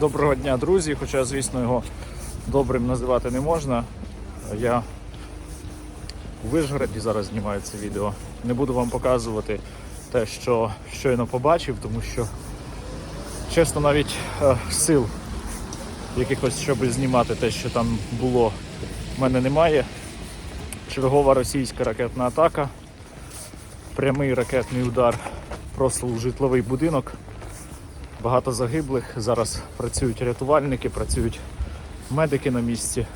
Доброго дня, друзі. Хоча, звісно, його добрим називати не можна. Я у Вишгороді зараз знімаю це відео. Не буду вам показувати те, що щойно побачив, тому що, чесно, навіть е, сил якихось, щоб знімати те, що там було, в мене немає. Чергова російська ракетна атака, прямий ракетний удар просто у житловий будинок. Багато загиблих. Зараз працюють рятувальники, працюють медики на місці.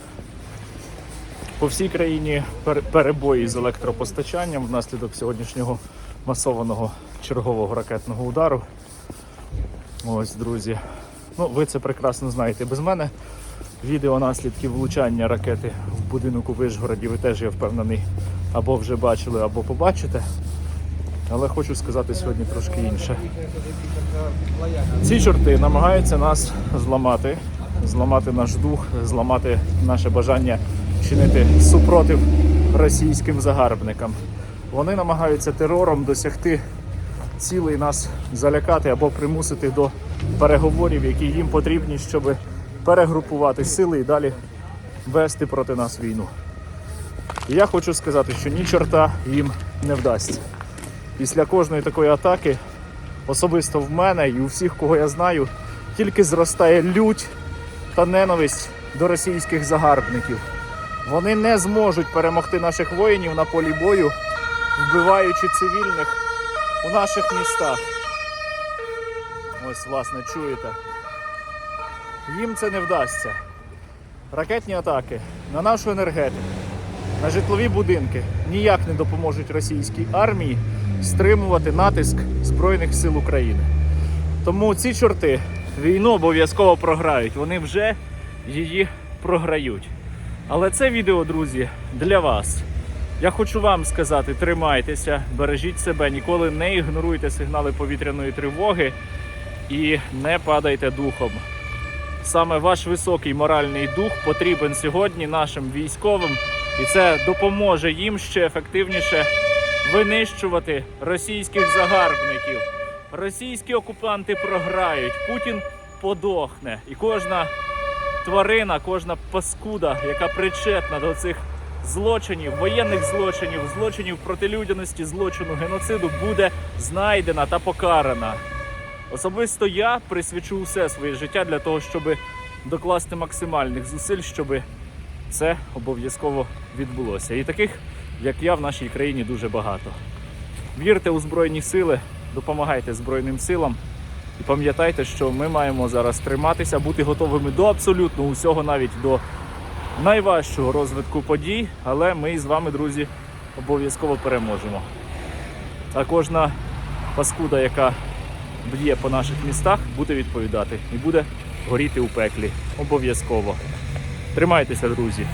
По всій країні перебої з електропостачанням внаслідок сьогоднішнього масованого чергового ракетного удару. Ось, друзі. Ну, ви це прекрасно знаєте без мене. Відео наслідків влучання ракети в будинок у Вишгороді ви теж, я впевнений, або вже бачили, або побачите. Але хочу сказати сьогодні трошки інше. Ці чорти намагаються нас зламати, зламати наш дух, зламати наше бажання чинити супротив російським загарбникам. Вони намагаються терором досягти цілей нас залякати або примусити до переговорів, які їм потрібні, щоб перегрупувати сили і далі вести проти нас війну. Я хочу сказати, що ні чорта їм не вдасться. Після кожної такої атаки особисто в мене і у всіх, кого я знаю, тільки зростає лють та ненависть до російських загарбників. Вони не зможуть перемогти наших воїнів на полі бою, вбиваючи цивільних у наших містах. Ось, власне, чуєте. Їм це не вдасться. Ракетні атаки на нашу енергетику, на житлові будинки ніяк не допоможуть російській армії стримувати натиск Збройних сил України. Тому ці чорти війну обов'язково програють. Вони вже її програють. Але це відео, друзі, для вас. Я хочу вам сказати: тримайтеся, бережіть себе, ніколи не ігноруйте сигнали повітряної тривоги і не падайте духом. Саме ваш високий моральний дух потрібен сьогодні нашим військовим, і це допоможе їм ще ефективніше винищувати російських загарбників. Російські окупанти програють, Путін подохне, і кожна тварина, кожна паскуда, яка причетна до цих злочинів, воєнних злочинів, злочинів проти людяності, злочину геноциду, буде знайдена та покарана. Особисто я присвячу все своє життя для того, щоб докласти максимальних зусиль, щоб це обов'язково відбулося. І таких, як я, в нашій країні дуже багато. Вірте у Збройні сили, допомагайте Збройним силам і пам'ятайте, що ми маємо зараз триматися, бути готовими до абсолютно усього, навіть до найважчого розвитку подій, але ми з вами, друзі, обов'язково переможемо. А кожна паскуда, яка б'є по наших містах, буде відповідати і буде горіти у пеклі. Обов'язково. Тримайтеся, друзі.